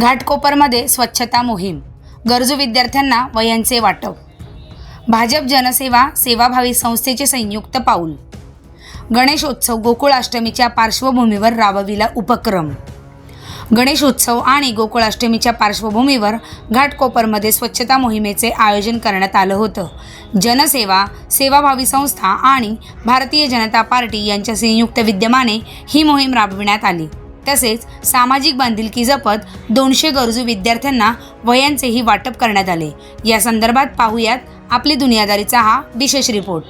घाटकोपरमध्ये स्वच्छता मोहीम. गरजू विद्यार्थ्यांना वयांचे वाटप. भाजप जनसेवा सेवाभावी संस्थेचे संयुक्त पाऊल. गणेशोत्सव गोकुळाष्टमीच्या पार्श्वभूमीवर राबविला उपक्रम. गणेशोत्सव आणि गोकुळाष्टमीच्या पार्श्वभूमीवर घाटकोपरमध्ये स्वच्छता मोहिमेचे आयोजन करण्यात आलं होतं. जनसेवा सेवाभावी संस्था आणि भारतीय जनता पार्टी यांच्या संयुक्त विद्यमाने ही मोहीम राबविण्यात आली. तसेच सामाजिक बांधिलकी जपत दोनशे गरजू विद्यार्थ्यांना वयांचेही वाटप करण्यात आले. या संदर्भात पाहूयात आपली दुनियादारीचा हा विशेष रिपोर्ट.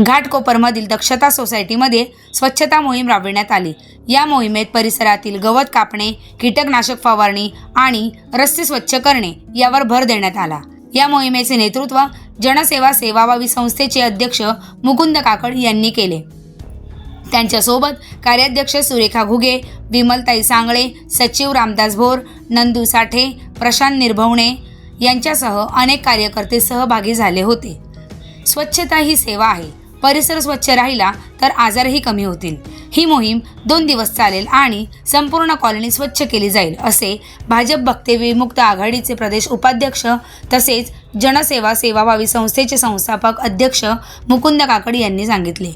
घाटकोपरमधील दक्षता सोसायटीमध्ये स्वच्छता मोहीम राबविण्यात आली. या मोहिमेत परिसरातील गवत कापणे कीटकनाशक फवारणी आणि रस्ते स्वच्छ करणे यावर भर देण्यात आला. या मोहिमेचे नेतृत्व जनसेवा सेवाभावी संस्थेचे अध्यक्ष मुकुंद काकड यांनी केले. त्यांच्यासोबत कार्याध्यक्ष सुरेखा घुगे विमलताई सांगळे सचिव रामदास भोर नंदू साठे प्रशांत निर्भवणे यांच्यासह अनेक कार्यकर्ते सहभागी झाले होते. स्वच्छता ही सेवा आहे. परिसर स्वच्छ राहिला तर आजारही कमी होतील. ही मोहीम दोन दिवस चालेल आणि संपूर्ण कॉलनी स्वच्छ केली जाईल असे भाजप भक्ते विमुक्त आघाडीचे प्रदेश उपाध्यक्ष तसेच जनसेवा सेवाभावी संस्थेचे संस्थापक अध्यक्ष मुकुंद काकड यांनी सांगितले.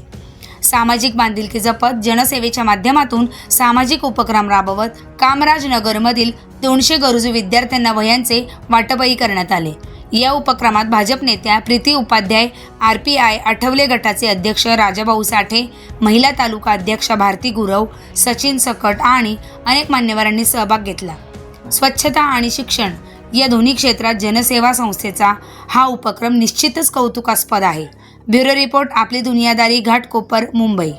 सामाजिक बांधिलकी जपत जनसेवेच्या माध्यमातून सामाजिक उपक्रम राबवत कामराजनगरमधील दोनशे गरजू विद्यार्थ्यांना वह्यांचे वाटपही करण्यात आले. या उपक्रमात भाजप नेत्या Preeti Upadhyay R P I Athawale गटाचे अध्यक्ष राजाभाऊ साठे महिला तालुका अध्यक्षा भारती गुरव सचिन सकट आणि अनेक मान्यवरांनी सहभाग घेतला. स्वच्छता आणि शिक्षण या दोन्ही क्षेत्रात जनसेवा संस्थेचा हा उपक्रम निश्चितच कौतुकास्पद आहे. ब्युरो रिपोर्ट आपली दुनियादारी घाटकोपर मुंबई.